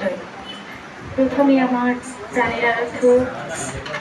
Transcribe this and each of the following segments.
জয় প্রথমে আমার প্রাণের আরাধ্য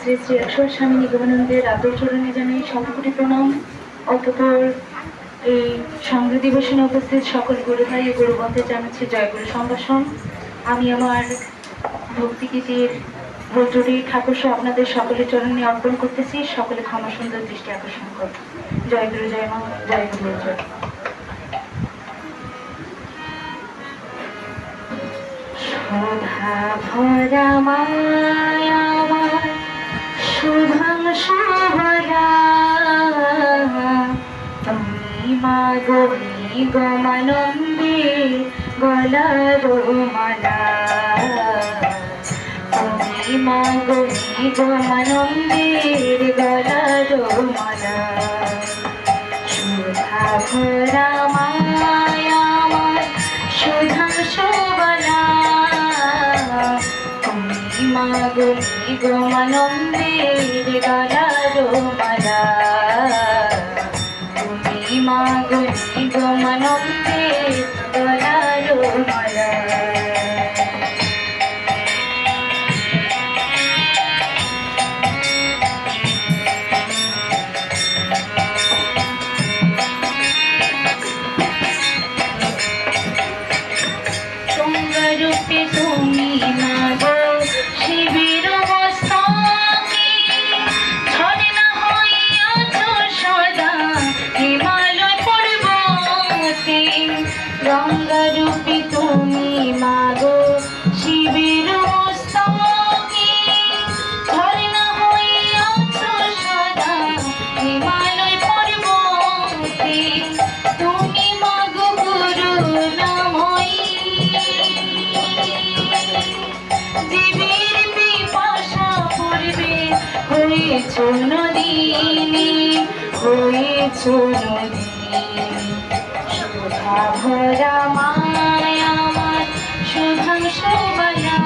শ্রী শ্রী ঈশ্বর স্বামী নিগমানন্দের আদর চরণে জানাই শতকোটি প্রণাম। অতপর এই সংঘ দিবসে উপস্থিত সকল গুরু ভাই ও গুরুবন্ধে জানাচ্ছি জয়গুরু সম্ভাষণ। আমি আমার ভক্তিগীতির রজুরি ঠাকুর আপনাদের সকলের চরণে অর্পণ করতেছি। সকলে ক্ষমা সুন্দর দৃষ্টি আকর্ষণ করুন। জয় গুরু, জয় মা, জয় গুরু, জয়। শোভা ভরা মায়া আমার শুভাংশু ভরা তুমি মা গৌরী গমানন্দে গলার মালা তুমি মা গৌরী গমানন্দের গলার মালা সুধা ভরা মায়া গমানন্দের গলার মালা তুমি মা গৌরী গমানন্দের গলার মালা রূপে নদীনি হয়েছ নদীনি সুধা ভরা মায়া সুধা শোভনা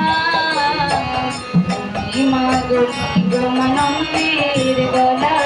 তুমি মাগো গমনন্দের গলার মালা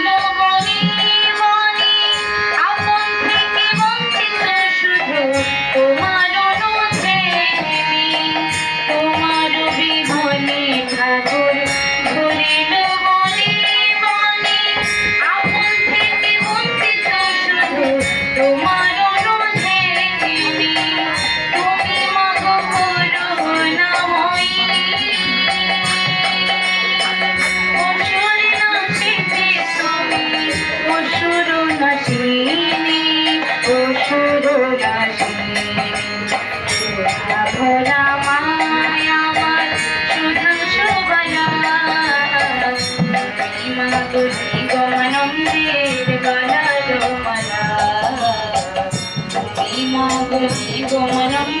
গমানন্দের